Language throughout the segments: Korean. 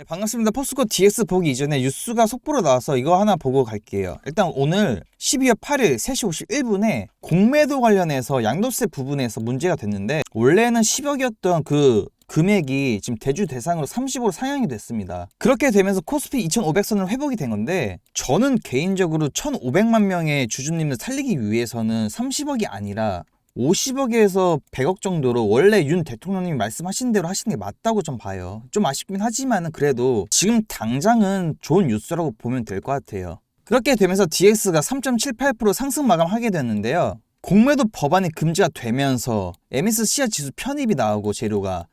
네, 반갑습니다. 포스코 DX 보기 이전에 뉴스가 속보로 나와서 이거 하나 보고 갈게요. 일단 오늘 12월 8일 3시 51분에 공매도 관련해서 양도세 부분에서 문제가 됐는데 원래는 10억이었던 그 금액이 지금 대주 대상으로 30으로 상향이 됐습니다. 그렇게 되면서 코스피 2,500선을 회복이 된 건데 저는 개인적으로 1,500만 명의 주주님을 살리기 위해서는 30억이 아니라 50억에서 100억 정도로 원래 윤 대통령님이 말씀하신 대로 하시는 게 맞다고 좀 봐요. 좀 아쉽긴 하지만은 그래도 지금 당장은 좋은 뉴스라고 보면 될 것 같아요. 그렇게 되면서 DX가 3.78% 상승 마감하게 됐는데요. 공매도 법안이 금지가 되면서 MSCI 지수 편입이 나오고 재료가 지-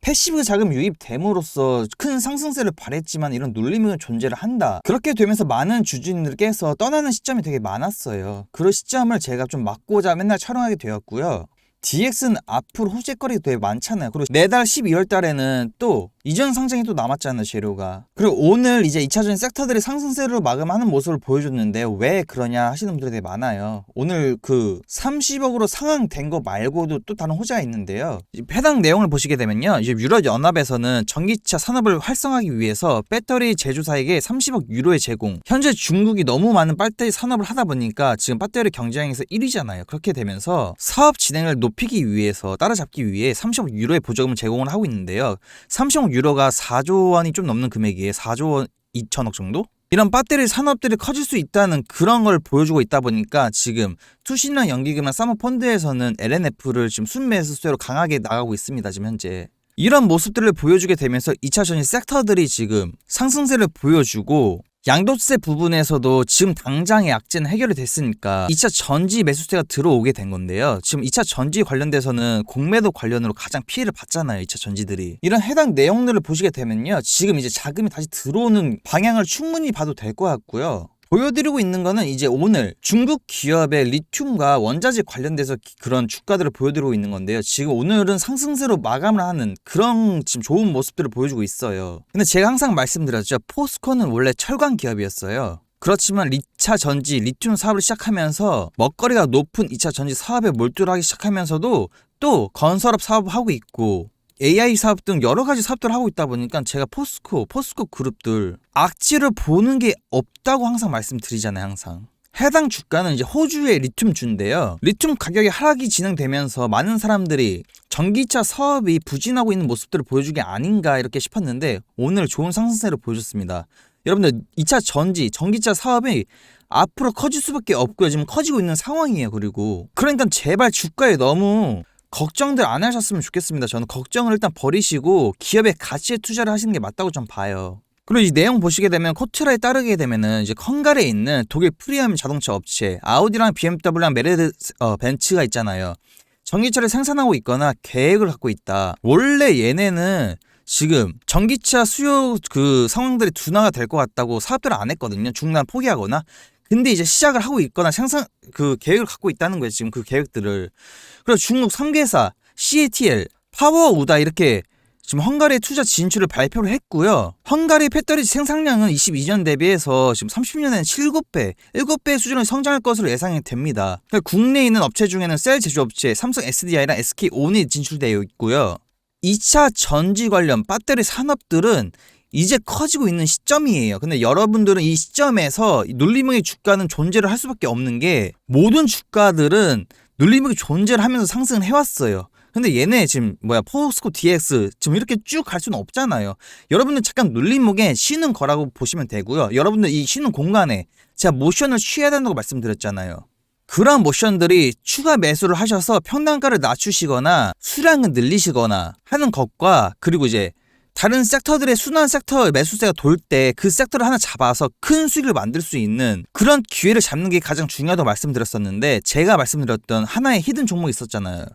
패시브 자금 유입됨으로써 큰 상승세를 발했지만 이런 눌림은 존재를 한다. 그렇게 되면서 많은 주주님들께서 떠나는 시점이 되게 많았어요. 그런 시점을 제가 좀 막고자 맨날 촬영하게 되었고요. DX는 앞으로 호재거리가 되게 많잖아요. 그리고 내달 12월 달에는 또 이전 상장이 또 남았잖아요, 재료가. 그리고 오늘 이제 2차전 섹터들이 상승세로 마감하는 모습을 보여줬는데 왜 그러냐 하시는 분들이 되게 많아요. 오늘 그 30억으로 상향된 거 말고도 또 다른 호재가 있는데요. 이 해당 내용을 보시게 되면요. 이제 유럽 연합에서는 전기차 산업을 활성화하기 위해서 배터리 제조사에게 30억 유로의 제공. 현재 중국이 너무 많은 배터리 산업을 하다 보니까 지금 배터리 경쟁에서 1위잖아요. 그렇게 되면서 사업 진행을 높 이기 위해서 따라잡기 위해 30억 유로의 보조금을 제공을 하고 있는데요. 30억 유로가 4조 원이 좀 넘는 금액이에요. 4조 원 2천억 정도? 이런 배터리 산업들이 커질 수 있다는 그런 걸 보여주고 있다 보니까 지금 투신이나 연기금이나 사모펀드에서는 LNF를 지금 순매수세로 강하게 나가고 있습니다. 지금 현재. 이런 모습들을 보여주게 되면서 2차 전지 섹터들이 지금 상승세를 보여주고 양도세 부분에서도 지금 당장의 악재는 해결이 됐으니까 2차 전지 매수세가 들어오게 된 건데요. 지금 2차 전지 관련돼서는 공매도 관련으로 가장 피해를 봤잖아요. 2차 전지들이. 이런 해당 내용들을 보시게 되면요. 지금 이제 자금이 다시 들어오는 방향을 충분히 봐도 될 것 같고요. 보여드리고 있는 거는 이제 오늘 중국 기업의 리튬과 원자재 관련돼서 기- 그런 주가들을 보여드리고 있는 건데요. 지금 오늘은 상승세로 마감을 하는 그런 지금 좋은 모습들을 보여주고 있어요. 근데 제가 항상 말씀드렸죠. 포스코는 원래 철강 기업이었어요. 그렇지만 2차 전지 리튬 사업을 시작하면서 먹거리가 높은 2차 전지 사업에 몰두를 하기 시작하면서도 또 건설업 사업을 하고 있고 AI 사업 등 여러 가지 사업들을 하고 있다 보니까 제가 포스코, 포스코 그룹들 악취를 보는 게 없다고 항상 말씀드리잖아요, 항상. 해당 주가는 이제 호주의 리튬 주인데요. 리튬 가격이 하락이 진행되면서 많은 사람들이 전기차 사업이 부진하고 있는 모습들을 보여주기 아닌가 이렇게 싶었는데 오늘 좋은 상승세를 보여줬습니다. 여러분들 2차 전지, 전기차 사업이 앞으로 커질 수밖에 없고요. 지금 커지고 있는 상황이에요. 그리고 그러니까 제발 주가에 너무 걱정들 안 하셨으면 좋겠습니다. 저는 걱정을 일단 버리시고 기업의 가치에 투자를 하시는 게 맞다고 좀 봐요. 그리고 이 내용 보시게 되면 코트라에 따르게 되면은 이제 헝가리에 있는 독일 프리미엄 자동차 업체 아우디랑 BMW랑 메르스 어, 벤츠가 있잖아요. 전기차를 생산하고 있거나 계획을 갖고 있다. 원래 얘네는 지금 전기차 수요 그 상황들이 둔화가 될 것 같다고 사업들을 안 했거든요. 중단 포기하거나. 근데 이제 시작을 하고 있거나 생산 그 계획을 갖고 있다는 거예요. 지금 그 계획들을. 그리고 중국 3개사 CATL, 파워 우다 이렇게 지금 헝가리에 투자 진출을 발표를 했고요. 헝가리 배터리 생산량은 22년 대비해서 지금 30년에는 7배, 7배 수준의 성장할 것으로 예상이 됩니다. 국내에 있는 업체 중에는 셀 제조업체 삼성 SDI랑 SK 온이 진출되어 있고요. 2차 전지 관련 배터리 산업들은 이제 커지고 있는 시점이에요. 근데 여러분들은 이 시점에서 이 눌림목의 주가는 존재를 할 수밖에 없는 게 모든 주가들은 눌림목이 존재를 하면서 상승을 해왔어요. 근데 얘네 지금 뭐야 포스코 DX 지금 이렇게 쭉 갈 수는 없잖아요. 여러분들 잠깐 눌림목에 쉬는 거라고 보시면 되고요. 여러분들 이 쉬는 공간에 제가 모션을 취해야 된다고 말씀드렸잖아요. 그런 모션들이 추가 매수를 하셔서 평단가를 낮추시거나 수량을 늘리시거나 하는 것과 그리고 이제 다른 섹터들의 순환 섹터 매수세가 돌 때 그 섹터를 하나 잡아서 큰 수익을 만들 수 있는 그런 기회를 잡는 게 가장 중요하다고 말씀드렸었는데 제가 말씀드렸던 하나의 히든 종목이 있었잖아요.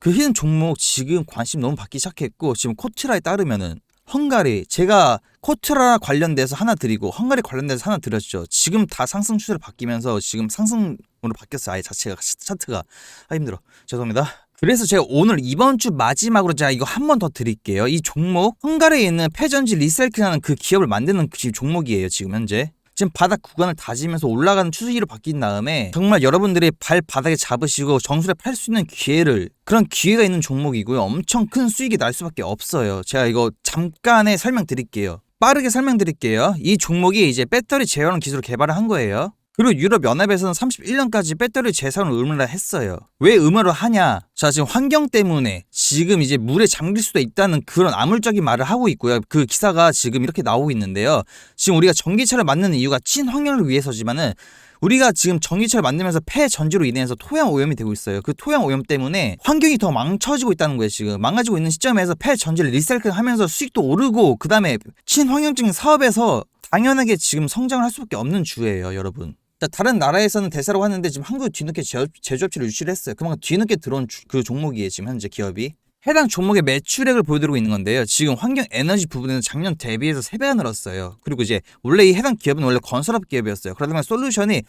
그 히든 종목 지금 관심 너무 받기 시작했고 지금 코트라에 따르면은 헝가리 제가 코트라 관련돼서 하나 드리고 헝가리 관련돼서 하나 드렸죠. 지금 다 상승 추세를 바뀌면서 지금 상승으로 바뀌었어요. 아예 자체가 차트가 아 힘들어. 죄송합니다. 그래서 제가 오늘 이번 주 마지막으로 제가 이거 한 번 더 드릴게요. 이 종목 헝가리에 있는 패전지 리셀크라는 그 기업을 만드는 그 종목이에요. 지금 현재. 지금 바닥 구간을 다지면서 올라가는 추세로 바뀐 다음에 정말 여러분들이 발 바닥에 잡으시고 정수를 팔 수 있는 기회를 그런 기회가 있는 종목이고요. 엄청 큰 수익이 날 수밖에 없어요. 제가 이거 잠깐의 설명드릴게요. 빠르게 설명드릴게요. 이 종목이 이제 배터리 제어하는 기술을 개발을 한 거예요. 그리고 유럽 연합에서는 31년까지 배터리 재산을 의무화 했어요. 왜 의무화를 하냐? 자, 지금 환경 때문에 지금 이제 물에 잠길 수도 있다는 그런 암울적인 말을 하고 있고요. 그 기사가 지금 이렇게 나오고 있는데요. 지금 우리가 전기차를 만드는 이유가 친환경을 위해서지만은 우리가 지금 전기차를 만들면서 폐 전지로 인해서 토양 오염이 되고 있어요. 그 토양 오염 때문에 환경이 더 망쳐지고 있다는 거예요. 지금 망가지고 있는 시점에서 폐 전지를 리사이클 하면서 수익도 오르고 그 다음에 친환경적인 사업에서 당연하게 지금 성장을 할 수밖에 없는 주예요, 여러분. 자, 다른 나라에서는 대세라고 하는데 지금 한국이 뒤늦게 제조업체를 유치를 했어요. 그만큼 뒤늦게 들어온 주- 그 종목이에요. 지금 현재 기업이. 해당 종목의 매출액을 보여드리고 있는 건데요. 지금 환경 에너지 부분에는 작년 대비해서 3배가 늘었어요. 그리고 이제 원래 이 해당 기업은 원래 건설업 기업이었어요. 그러다 보니 솔루션이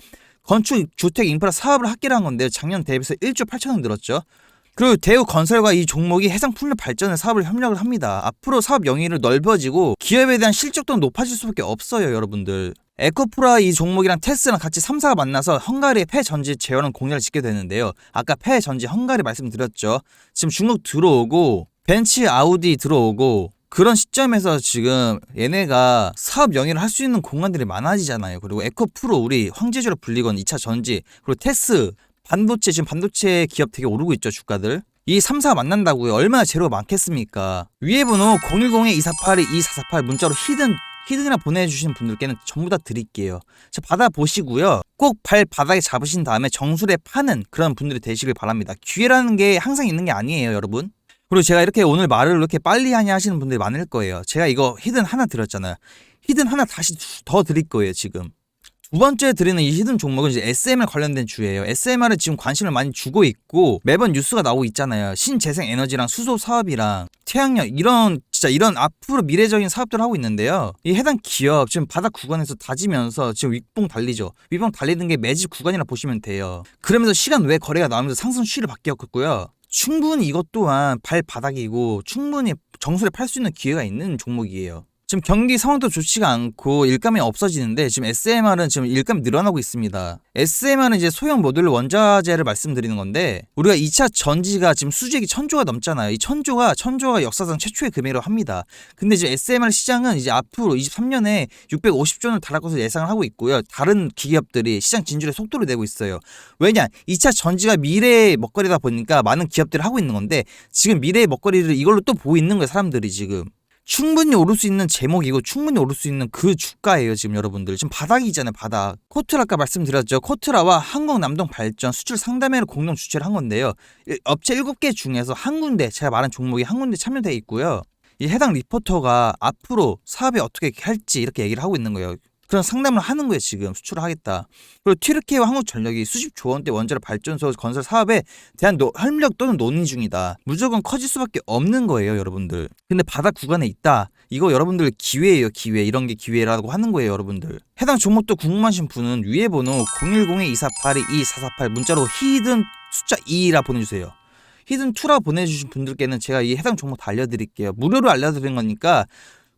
건축, 주택, 인프라 사업을 합계를 한 건데요. 작년 대비해서 1조 8천억 늘었죠. 그리고 대우 건설과 이 종목이 해상 풍력 발전에 사업을 협력을 합니다. 앞으로 사업 영위를 넓어지고 기업에 대한 실적도 높아질 수밖에 없어요, 여러분들. 에코프라 이 종목이랑 테스랑 같이 3사가 만나서 헝가리의 폐전지 제어는 공약을 짓게 되는데요. 아까 폐전지 헝가리 말씀드렸죠. 지금 중국 들어오고 벤츠 아우디 들어오고 그런 시점에서 지금 얘네가 사업 영위를 할 수 있는 공간들이 많아지잖아요. 그리고 에코프로 우리 황제주로 불리건 2차 전지 그리고 테스 반도체 지금 반도체 기업 되게 오르고 있죠 주가들. 이 3사 만난다고요. 얼마나 재료가 많겠습니까? 위에 번호 010-2482-2448 문자로 히든 히든이나 보내주신 분들께는 전부 다 드릴게요. 자, 받아보시고요. 꼭 발 바닥에 잡으신 다음에 정수리에 파는 그런 분들이 되시길 바랍니다. 기회라는 게 항상 있는 게 아니에요, 여러분. 그리고 제가 이렇게 오늘 말을 이렇게 빨리 하냐 하시는 분들이 많을 거예요. 제가 이거 히든 하나 드렸잖아요. 히든 하나 다시 더 드릴 거예요, 지금. 두 번째 드리는 이 히든 종목은 이제 SMR 관련된 주예요. SMR에 지금 관심을 많이 주고 있고 매번 뉴스가 나오고 있잖아요. 신재생 에너지랑 수소 사업이랑 태양력 이런 진짜 이런 앞으로 미래적인 사업들을 하고 있는데요. 이 해당 기업 지금 바닥 구간에서 다지면서 지금 윗봉 달리죠. 윗봉 달리는 게 매집 구간이라 보시면 돼요. 그러면서 시간 외 거래가 나오면서 상승 추이를 바뀌었고요. 충분히 이것 또한 발바닥이고 충분히 정수를 팔수 있는 기회가 있는 종목이에요. 지금 경기 상황도 좋지가 않고 일감이 없어지는데 지금 SMR은 지금 일감이 늘어나고 있습니다. SMR은 이제 소형 모듈 원자재를 말씀드리는 건데 우리가 2차 전지가 지금 수주액이 천조가 넘잖아요. 이 천조가 천조가 역사상 최초의 금액이라고 합니다. 근데 이제 SMR 시장은 이제 앞으로 23년에 650조를 달할 것으로 예상을 하고 있고요. 다른 기업들이 시장 진출에 속도를 내고 있어요. 왜냐? 2차 전지가 미래의 먹거리다 보니까 많은 기업들이 하고 있는 건데 지금 미래의 먹거리를 이걸로 또 보고 있는 거예요. 사람들이 지금. 충분히 오를 수 있는 제목이고 충분히 오를 수 있는 그 주가예요 지금 여러분들. 지금 바닥이잖아요 바닥. 코트라 아까 말씀드렸죠? 코트라와 한국남동발전 수출 상담회를 공동 주최를 한 건데요. 일- 업체 7개 중에서 한 군데 제가 말한 종목이 한 군데 참여돼 있고요. 이 해당 리포터가 앞으로 사업에 어떻게 할지 이렇게 얘기를 하고 있는 거예요 그런 상담을 하는 거예요 지금 수출을 하겠다 그리고 튀르키예와 한국전력이 수십 조 원대 원자력 발전소 건설 사업에 대한 노, 협력 또는 논의 중이다. 무조건 커질 수밖에 없는 거예요, 여러분들. 근데 바닥 구간에 있다. 이거 여러분들 기회예요, 기회. 이런 게 기회라고 하는 거예요, 여러분들. 해당 종목도 궁금하신 분은 위에 번호 010-2482-2448 문자로 히든 숫자 2라 보내주세요. 히든 2라 보내주신 분들께는 제가 이 해당 종목 다 알려드릴게요. 무료로 알려드리는 거니까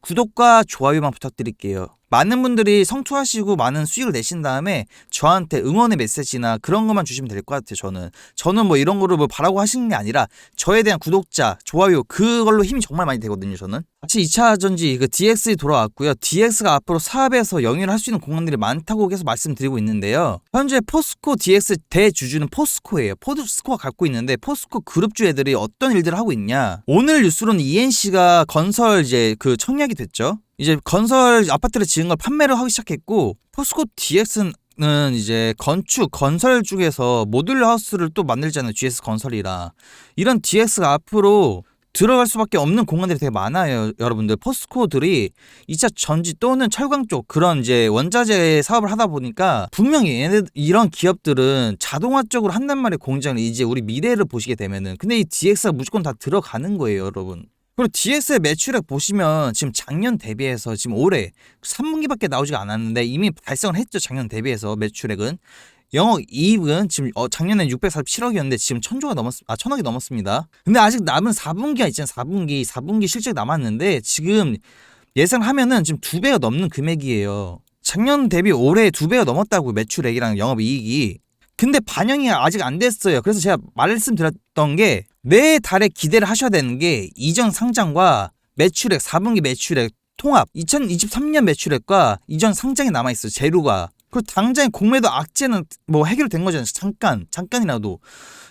구독과 좋아요만 부탁드릴게요. 많은 분들이 성투하시고 많은 수익을 내신 다음에 저한테 응원의 메시지나 그런 것만 주시면 될 것 같아요. 저는 저는 뭐 이런 거를 뭐 바라고 하시는 게 아니라 저에 대한 구독자, 좋아요 그걸로 힘이 정말 많이 되거든요. 저는 같이 2차 전지 그 DX 돌아왔고요. DX가 앞으로 사업에서 영위를 할 수 있는 공간들이 많다고 계속 말씀드리고 있는데요. 현재 포스코 DX 대주주는 포스코예요. 포스코가 갖고 있는데 포스코 그룹주 애들이 어떤 일들을 하고 있냐? 오늘 뉴스로는 ENC가 건설 이제 그 청약이 됐죠. 이제 건설 아파트를 지은 걸 판매를 하기 시작했고 포스코 DX는 이제 건축 건설 쪽에서 모듈러 하우스를 또 만들잖아요. GS 건설이라 이런 DX가 앞으로 들어갈 수밖에 없는 공간들이 되게 많아요, 여러분들. 포스코들이 2차 전지 또는 철강 쪽 그런 이제 원자재 사업을 하다 보니까 분명히 얘네 이런 기업들은 자동화 쪽으로 한단 말이에요, 공장을 이제 우리 미래를 보시게 되면은. 근데 이 DX가 무조건 다 들어가는 거예요, 여러분. 그리고 DS의 매출액 보시면 지금 작년 대비해서 지금 올해 3분기밖에 나오지가 않았는데 이미 달성을 했죠 작년 대비해서 매출액은 영업 이익은 지금 어, 작년에 647억이었는데 지금 천조가 넘었 아 천억이 넘었습니다. 근데 아직 남은 4분기가 있잖아요. 4분기 4분기 실적 남았는데 지금 예상하면은 지금 두 배가 넘는 금액이에요. 작년 대비 올해 두 배가 넘었다고 매출액이랑 영업 이익이. 근데 반영이 아직 안 됐어요. 그래서 제가 말씀드렸던 게 내 달에 기대를 하셔야 되는 게 이전 상장과 매출액 4분기 매출액 통합 2023년 매출액과 이전 상장에 남아 있어요. 재료가. 그리고 당장의 공매도 악재는 뭐 해결된 거잖아요. 잠깐 잠깐이라도.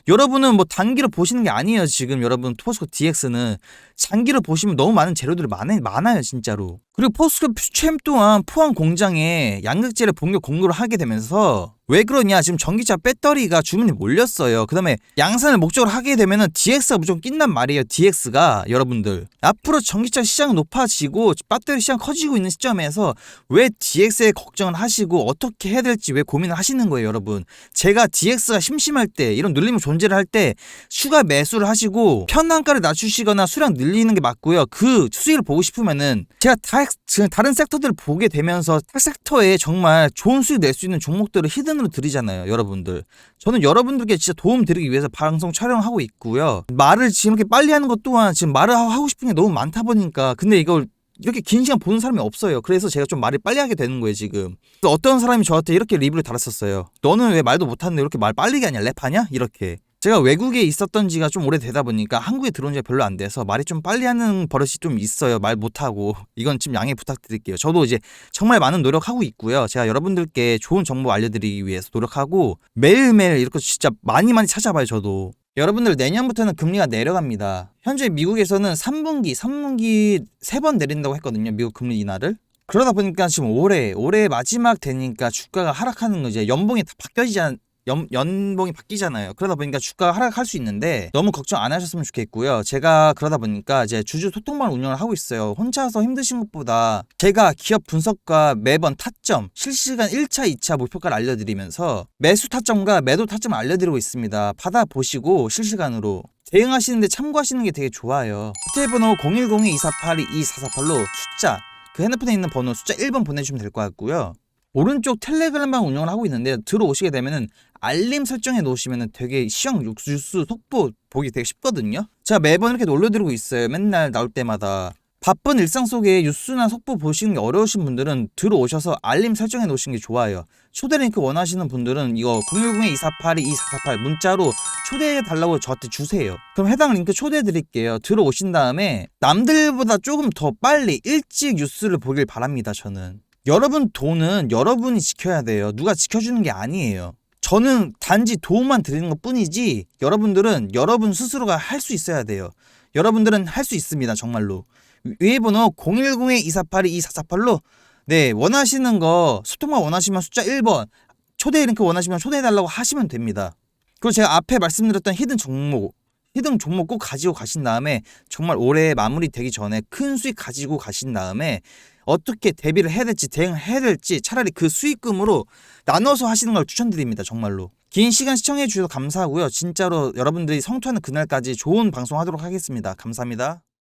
여러분은 뭐 단기로 보시는 게 아니에요. 지금 여러분 포스코 DX는 장기로 보시면 너무 많은 재료들이 많아요, 많아요 진짜로. 그리고 포스코 퓨챔 또한 포항 공장에 양극재를 본격 공급을 하게 되면서 왜 그러냐 지금 전기차 배터리가 주문이 몰렸어요. 그 다음에 양산을 목적으로 하게 되면은 DX가 무조건 낀단 말이에요. DX가 여러분들 앞으로 전기차 시장 높아지고 배터리 시장 커지고 있는 시점에서 왜 DX에 걱정을 하시고 어떻게 해야 될지 왜 고민을 하시는 거예요, 여러분. 제가 DX가 심심할 때 이런 눌림을 존 재를 할 때 추가 매수를 하시고 편단가를 낮추시거나 수량 늘리는 게 맞고요. 그 수익을 보고 싶으면은 제가 다, 다른 섹터들을 보게 되면서 타 섹터에 정말 좋은 수익 낼 수 있는 종목들을 히든으로 드리잖아요, 여러분들. 저는 여러분들께 진짜 도움 드리기 위해서 방송 촬영하고 있고요. 말을 지금 이렇게 빨리 하는 것 또한 지금 말을 하고 싶은 게 너무 많다 보니까 근데 이걸 이렇게 긴 시간 보는 사람이 없어요. 그래서 제가 좀 말을 빨리 하게 되는 거예요, 지금. 어떤 사람이 저한테 이렇게 리뷰를 달았었어요. 너는 왜 말도 못하는데 이렇게 말 빨리 하냐? 랩하냐? 이렇게. 제가 외국에 있었던 지가 좀 오래되다 보니까 한국에 들어온 지가 별로 안 돼서 말이 좀 빨리 하는 버릇이 좀 있어요. 말 못하고. 이건 좀 양해 부탁드릴게요. 저도 이제 정말 많은 노력하고 있고요. 제가 여러분들께 좋은 정보 알려드리기 위해서 노력하고 매일매일 이렇게 진짜 많이 많이 찾아봐요, 저도. 여러분들 내년부터는 금리가 내려갑니다. 현재 미국에서는 3분기, 3분기 세번 내린다고 했거든요. 미국 금리 인하를. 그러다 보니까 지금 올해 올해 마지막 되니까 주가가 하락하는 거죠. 연봉이 다 바뀌어지지 연, 연봉이 바뀌잖아요. 그러다 보니까 주가가 하락할 수 있는데 너무 걱정 안 하셨으면 좋겠고요. 제가 그러다 보니까 이제 주주 소통방 운영을 하고 있어요. 혼자서 힘드신 것보다 제가 기업 분석과 매번 타점, 실시간 1차, 2차 목표가를 알려드리면서 매수 타점과 매도 타점을 알려드리고 있습니다. 받아보시고 실시간으로 대응하시는데 참고하시는 게 되게 좋아요. 호텔 번호 010-2482-2448로 숫자 그 핸드폰에 있는 번호 숫자 1번 보내주시면 될 것 같고요. 오른쪽 텔레그램방 운영을 하고 있는데 들어오시게 되면은 알림 설정해 놓으시면은 되게 시황 뉴스 속보 보기 되게 쉽거든요. 제가 매번 이렇게 올려드리고 있어요. 맨날 나올 때마다. 바쁜 일상 속에 뉴스나 속보 보시는 게 어려우신 분들은 들어오셔서 알림 설정해 놓으시는 게 좋아요. 초대 링크 원하시는 분들은 이거 010-2482-2448 문자로 초대해 달라고 저한테 주세요. 그럼 해당 링크 초대해 드릴게요. 들어오신 다음에 남들보다 조금 더 빨리 일찍 뉴스를 보길 바랍니다. 저는. 여러분 돈은 여러분이 지켜야 돼요. 누가 지켜주는 게 아니에요. 저는 단지 도움만 드리는 것 뿐이지 여러분들은 여러분 스스로가 할 수 있어야 돼요. 여러분들은 할 수 있습니다. 정말로. 위에 번호 010-2482-2448로 네 원하시는 거 소통만 원하시면 숫자 1번 초대 링크 원하시면 초대해달라고 하시면 됩니다. 그리고 제가 앞에 말씀드렸던 히든 종목 히든 종목 꼭 가지고 가신 다음에 정말 올해 마무리 되기 전에 큰 수익 가지고 가신 다음에 어떻게 대비를 해야 될지 대응을 해야 될지 차라리 그 수익금으로 나눠서 하시는 걸 추천드립니다. 정말로. 긴 시간 시청해 주셔서 감사하고요. 진짜로 여러분들이 성투하는 그날까지 좋은 방송 하도록 하겠습니다. 감사합니다.